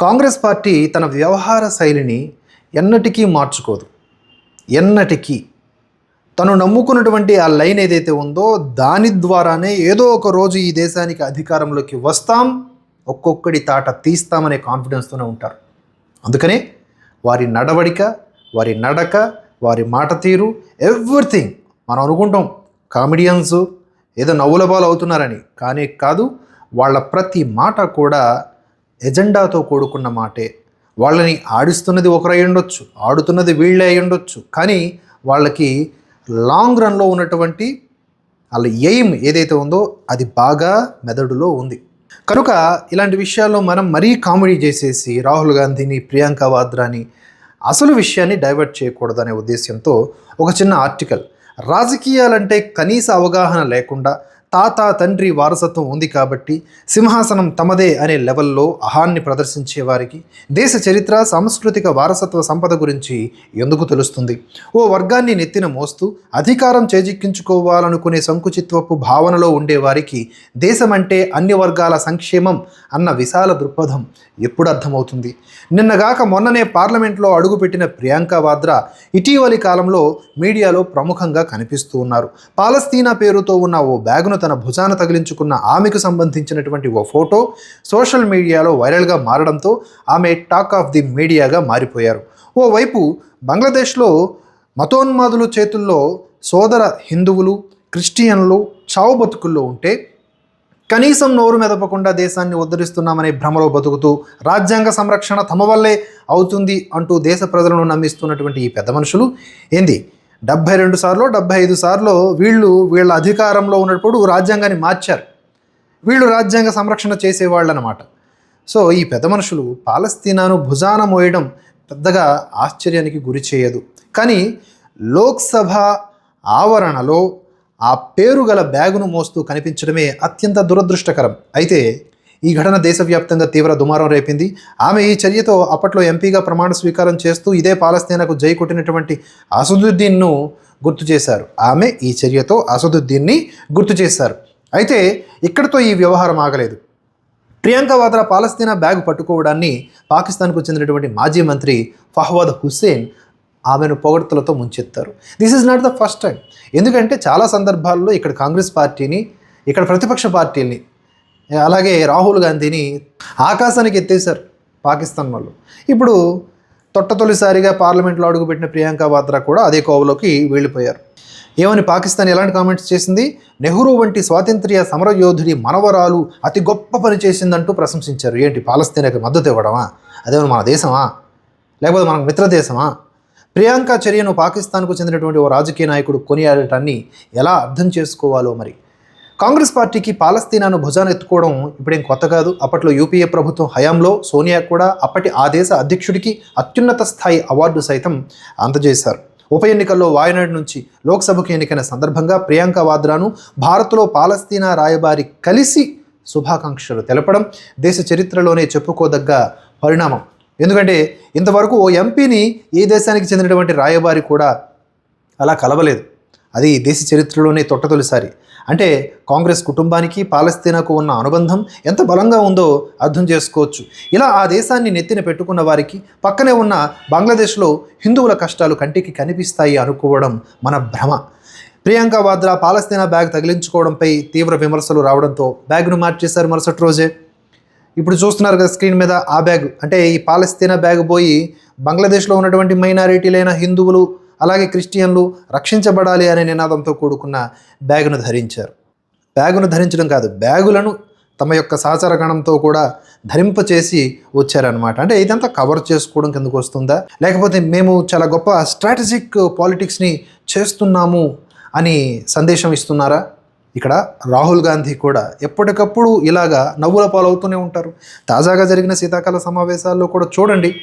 Congress party తన వ్యవహార శైలిని ఎన్నటికీ మార్చుకోదు. ఎన్నటికీ. తను నమ్ముకున్నటువంటి ఆ లైన్ ఏదైతే ఉందో దాని ద్వారానే ఏదో ఒక రోజు ఈ దేశానికి అధికారంలోకి వస్తాం ఒక్కొక్కడి తాట తీస్తామనే కాన్ఫిడెన్స్తోనే ఉంటారు. అందుకనే వారి నడవడిక వారి నడక వారి మాట తీరు ఎవ్రీథింగ్ మనం అనుకుంటాం. కామెడియన్స్ ఏదో నవ్వుల బాలు అవుతున్నారని. కానీ కాదు వాళ్ళ ప్రతి మాట కూడా ఎజెండాతో కూడుకున్న మాటే. వాళ్ళని ఆడిస్తున్నది ఒకరు ఉండొచ్చు ఆడుతున్నది వీళ్ళే అయి ఉండొచ్చు. కానీ వాళ్ళకి లాంగ్ రన్లో ఉన్నటువంటి వాళ్ళ ఎయిమ్ ఏదైతే ఉందో అది బాగా మెదడులో ఉంది. కనుక ఇలాంటి విషయాల్లో మనం మరీ కామెడీ చేసేసి రాహుల్ గాంధీని ప్రియాంక వాద్రాని అసలు విషయాన్ని డైవర్ట్ చేయకూడదనే ఉద్దేశంతో ఒక చిన్న ఆర్టికల్. రాజకీయాలంటే కనీస అవగాహన లేకుండా తాత తండ్రి వారసత్వం ఉంది కాబట్టి సింహాసనం తమదే అనే లెవెల్లో అహాన్ని ప్రదర్శించే వారికి దేశ చరిత్ర సాంస్కృతిక వారసత్వ సంపద గురించి ఎందుకు తెలుస్తుంది? ఓ వర్గాన్ని నెత్తిన మోస్తూ అధికారం చేజిక్కించుకోవాలనుకునే సంకుచిత్వపు భావనలో ఉండేవారికి దేశమంటే అన్ని వర్గాల సంక్షేమం అన్న విశాల దృక్పథం ఎప్పుడు అర్థమవుతుంది? నిన్నగాక మొన్ననే పార్లమెంట్లో అడుగుపెట్టిన ప్రియాంక వాద్రా ఇటీవలి కాలంలో మీడియాలో ప్రముఖంగా కనిపిస్తూ ఉన్నారు. పాలస్తీనా పేరుతో ఉన్న ఓ బ్యాగును తన భుజాన తగిలించుకున్న ఆమెకు సంబంధించినటువంటి ఓ ఫోటో సోషల్ మీడియాలో వైరల్గా మారడంతో ఆమె టాక్ ఆఫ్ ది మీడియాగా మారిపోయారు. ఓవైపు బంగ్లాదేశ్లో మతోన్మాదుల చేతుల్లో సోదర హిందువులు క్రిస్టియన్లు చావు బతుకుల్లో ఉంటే కనీసం నోరు మెదపకుండా దేశాన్ని ఉద్ధరిస్తున్నామనే భ్రమలో బతుకుతూ రాజ్యాంగ సంరక్షణ తమ వల్లే అవుతుంది అంటూ దేశ ప్రజలను నమ్మిస్తున్నటువంటి ఈ పెద్ద మనుషులు ఏంది? డెబ్భై రెండు సార్లు డెబ్భై ఐదు సార్లు వీళ్ళు వీళ్ళ అధికారంలో ఉన్నప్పుడు రాజ్యాంగాన్ని మార్చారు. వీళ్ళు రాజ్యాంగ సంరక్షణ చేసేవాళ్ళు అనమాట సో ఈ పెద్ద మనుషులు పాలస్తీనాను భుజాన మోయడం పెద్దగా ఆశ్చర్యానికి గురి చేయదు. కానీ లోక్సభ ఆవరణలో ఆ పేరు గల బ్యాగును మోస్తూ కనిపించడమే అత్యంత దురదృష్టకరం. అయితే ఈ ఘటన దేశవ్యాప్తంగా తీవ్ర దుమారం రేపింది. ఆమె ఈ చర్యతో అప్పట్లో ఎంపీగా ప్రమాణ స్వీకారం చేస్తూ ఇదే పాలస్తీనాకు జై కొట్టినటువంటి అసదుద్దీన్ను గుర్తు చేశారు. ఆమె ఈ చర్యతో అసదుద్దీన్ని గుర్తు చేశారు. అయితే ఇక్కడితో ఈ వ్యవహారం ఆగలేదు. ప్రియాంక వాద్రా పాలస్తీనా బ్యాగ్ పట్టుకోవడాన్ని పాకిస్తాన్కు చెందినటువంటి మాజీ మంత్రి ఫహ్వాద్ హుస్సేన్ ఆమెను పొగడ్తలతో ముంచెత్తారు. This is not the first time ఎందుకంటే చాలా సందర్భాల్లో ఇక్కడ కాంగ్రెస్ పార్టీని ఇక్కడ ప్రతిపక్ష పార్టీల్ని అలాగే రాహుల్ గాంధీని ఆకాశానికి ఎత్తేశారు పాకిస్తాన్ వాళ్ళు. ఇప్పుడు తొట్ట తొలిసారిగా పార్లమెంట్లో అడుగుపెట్టిన ప్రియాంక వాద్రా కూడా అదే కోవలోకి వెళ్ళిపోయారు. ఏమని పాకిస్తాన్ ఎలాంటి కామెంట్స్ చేసింది? నెహ్రూ వంటి స్వాతంత్ర్య సమరయోధుడి మనవరాలు అతి గొప్ప పని చేసిందంటూ ప్రశంసించారు. ఏంటి? పాలస్తీనాకి మద్దతు ఇవ్వడమా? అదేమన్నా మన దేశమా? లేకపోతే మనకు మిత్రదేశమా ప్రియాంక చర్యను పాకిస్తాన్కు చెందినటువంటి ఓ రాజకీయ నాయకుడు కొనియాడటాన్ని ఎలా అర్థం చేసుకోవాలో మరి? కాంగ్రెస్ పార్టీకి పాలస్తీనాను భుజాన ఎత్తుకోవడం ఇప్పుడేం కొత్త కాదు. అప్పట్లో యూపీఏ ప్రభుత్వం హయాంలో సోనియా కూడా అప్పటి ఆ దేశ అధ్యక్షుడికి అత్యున్నత స్థాయి అవార్డు సైతం అందజేశారు. ఉప ఎన్నికల్లో వాయనాడు నుంచి లోక్సభకు ఎన్నికైన సందర్భంగా ప్రియాంక వాద్రాను భారత్లో పాలస్తీనా రాయబారి కలిసి శుభాకాంక్షలు తెలపడం దేశ చరిత్రలోనే చెప్పుకోదగ్గ పరిణామం. ఎందుకంటే ఇంతవరకు ఓ ఎంపీని ఏ దేశానికి చెందినటువంటి రాయబారి కూడా అలా కలవలేదు. అది దేశ చరిత్రలోనే తొట్టతొలిసారి. అంటే కాంగ్రెస్ కుటుంబానికి పాలస్తీనాకు ఉన్న అనుబంధం ఎంత బలంగా ఉందో అర్థం చేసుకోవచ్చు. ఇలా ఆ దేశాన్ని నెత్తిన పెట్టుకున్న వారికి పక్కనే ఉన్న బంగ్లాదేశ్లో హిందువుల కష్టాలు కంటికి కనిపిస్తాయి అనుకోవడం మన భ్రమ. ప్రియాంక వాద్రా పాలస్తీనా బ్యాగ్ తగిలించుకోవడంపై తీవ్ర విమర్శలు రావడంతో బ్యాగ్ను మార్చేశారు మరుసటి రోజే. ఇప్పుడు చూస్తున్నారు కదా స్క్రీన్ మీద ఆ బ్యాగ్. అంటే ఈ పాలస్తీనా బ్యాగ్ పోయి బంగ్లాదేశ్లో ఉన్నటువంటి మైనారిటీలైన హిందువులు అలాగే క్రిస్టియన్లు రక్షించబడాలి అనే నినాదంతో కూడుకున్న బ్యాగును ధరించారు. బ్యాగును ధరించడం కాదు బ్యాగులను తమ యొక్క సహచర గణంతో కూడా ధరింపచేసి వచ్చారనమాట అంటే ఇదంతా కవర్ చేసుకోవడం కిందకు వస్తుందా? లేకపోతే మేము చాలా గొప్ప స్ట్రాటజిక్ పాలిటిక్స్ని చేస్తున్నాము అని సందేశం ఇస్తున్నారా? ఇక్కడ రాహుల్ గాంధీ కూడా ఎప్పటికప్పుడు ఇలాగా నవ్వుల పాలవుతూనే ఉంటారు. తాజాగా జరిగిన శీతాకాల సమావేశాల్లో కూడా చూడండి.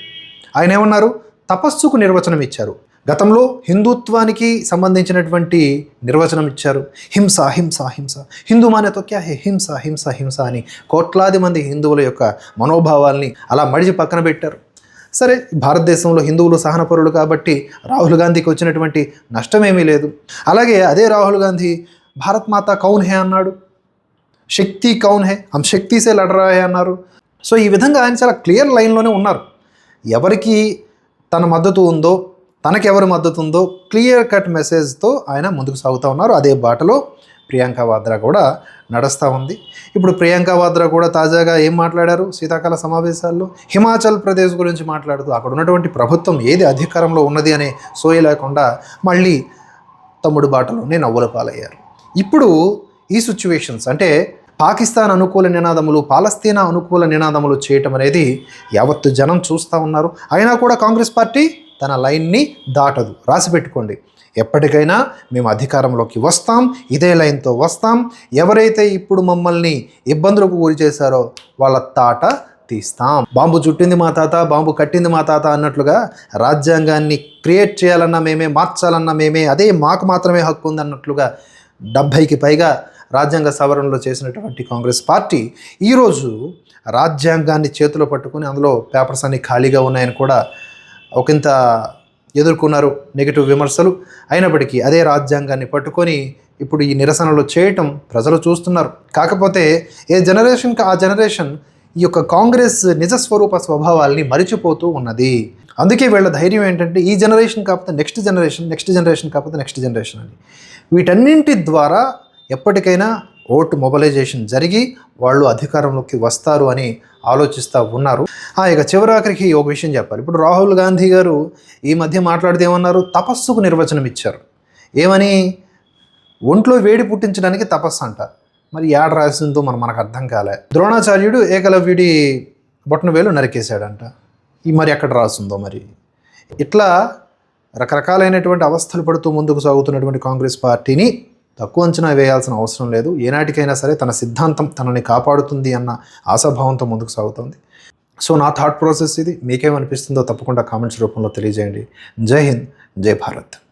ఆయన ఏమన్నారు? తపస్సుకు నిర్వచనం ఇచ్చారు. గతంలో హిందుత్వానికి సంబంధించినటువంటి నిర్వచనం ఇచ్చారు. హింస హింస హింస. హిందూ మానే క్యా హే హింస హింస హింస అని కోట్లాది మంది హిందువుల యొక్క మనోభావాల్ని అలా మడిచి పక్కన పెట్టారు. సరే భారతదేశంలో హిందువులు సహనపరులు కాబట్టి రాహుల్ గాంధీకి వచ్చినటువంటి నష్టమేమీ లేదు. అలాగే అదే రాహుల్ గాంధీ భారత్ మాత కౌన్ హే అన్నాడు. శక్తి కౌన్ హే హమ్ శక్తిసే హే అన్నారు. సో ఈ విధంగా ఆయన చాలా క్లియర్ లైన్లోనే ఉన్నారు. ఎవరికి తన మద్దతు ఉందో తనకెవరు మద్దతు ఉందో క్లియర్ కట్ మెసేజ్తో ఆయన ముందుకు సాగుతూ ఉన్నారు. అదే బాటలో ప్రియాంక వాద్రా కూడా నడుస్తూ ఉంది. ఇప్పుడు ప్రియాంక వాద్రా కూడా తాజాగా ఏం మాట్లాడారు? శీతాకాల సమావేశాల్లో హిమాచల్ ప్రదేశ్ గురించి మాట్లాడుతూ అక్కడ ఉన్నటువంటి ప్రభుత్వం ఏది అధికారంలో ఉన్నది అనే సోయ లేకుండా మళ్ళీ తమ్ముడు బాటలోనే నవ్వుల పాలయ్యారు. ఇప్పుడు ఈ సిచ్యువేషన్స్ అంటే పాకిస్తాన్ అనుకూల నినాదములు పాలస్తీనా అనుకూల నినాదములు చేయటం అనేది యావత్తు జనం చూస్తూ ఉన్నారు. అయినా కూడా కాంగ్రెస్ పార్టీ తన లైన్ని దాటదు. రాసి పెట్టుకోండి. ఎప్పటికైనా మేము అధికారంలోకి వస్తాం. ఇదే లైన్తో వస్తాం. ఎవరైతే ఇప్పుడు మమ్మల్ని ఇబ్బందులకు గురి చేశారో వాళ్ళ తాట తీస్తాం. బాంబు చుట్టింది మా తాత బాంబు కట్టింది మా తాత అన్నట్లుగా రాజ్యాంగాన్ని క్రియేట్ చేయాలన్నా మేమే మార్చాలన్నా మేమే అదే మాకు మాత్రమే హక్కు ఉంది అన్నట్లుగా డెబ్భైకి పైగా రాజ్యాంగ సవరణలో చేసినటువంటి కాంగ్రెస్ పార్టీ ఈరోజు రాజ్యాంగాన్ని చేతిలో పట్టుకుని అందులో పేపర్స్ అన్ని ఖాళీగా ఉన్నాయని కూడా ఒకంత ఎదుర్కొన్నారు నెగిటివ్ విమర్శలు. అయినప్పటికీ అదే రాజ్యాంగాన్ని పట్టుకొని ఇప్పుడు ఈ నిరసనలు చేయటం ప్రజలు చూస్తున్నారు. కాకపోతే ఏ జనరేషన్కి ఆ జనరేషన్ ఈ యొక్క కాంగ్రెస్ నిజస్వరూప స్వభావాల్ని మరిచిపోతూ ఉన్నది. అందుకే వీళ్ళ ధైర్యం ఏంటంటే ఈ జనరేషన్ కాకపోతే నెక్స్ట్ జనరేషన్ నెక్స్ట్ జనరేషన్ కాకపోతే నెక్స్ట్ జనరేషన్ అని. వీటన్నింటి ద్వారా ఎప్పటికైనా ఓటు మొబలైజేషన్ జరిగి వాళ్ళు అధికారంలోకి వస్తారు అని ఆలోచిస్తూ ఉన్నారు. ఆ, ఇక చివరాఖరికి ఒక విషయం చెప్పాలి. ఇప్పుడు రాహుల్ గాంధీ గారు ఈ మధ్య మాట్లాడితే ఏమన్నారు? తపస్సుకు నిర్వచనం ఇచ్చారు. ఏమని? ఒంట్లో వేడి పుట్టించడానికి తపస్సు అంట. మరి ఏడ రాసిందో మనం మనకు అర్థం కాలే. ద్రోణాచార్యుడు ఏకలవ్యుడి బొట్టన వేలు నరికేశాడంట. ఈ మరి ఎక్కడ రాసిందో మరి? ఇట్లా రకరకాలైనటువంటి అవస్థలు పడుతూ ముందుకు సాగుతున్నటువంటి కాంగ్రెస్ పార్టీని తక్కువ అంచనా వేయాల్సిన అవసరం లేదు. ఏనాటికైనా సరే తన సిద్ధాంతం తనని కాపాడుతుంది అన్న ఆశాభావంతో ముందుకు సాగుతుంది. సో నా థాట్ ప్రాసెస్ ఇది. మీకేమనిపిస్తుందో తప్పకుండా కామెంట్స్ రూపంలో తెలియజేయండి. జై హింద్. జై భారత్.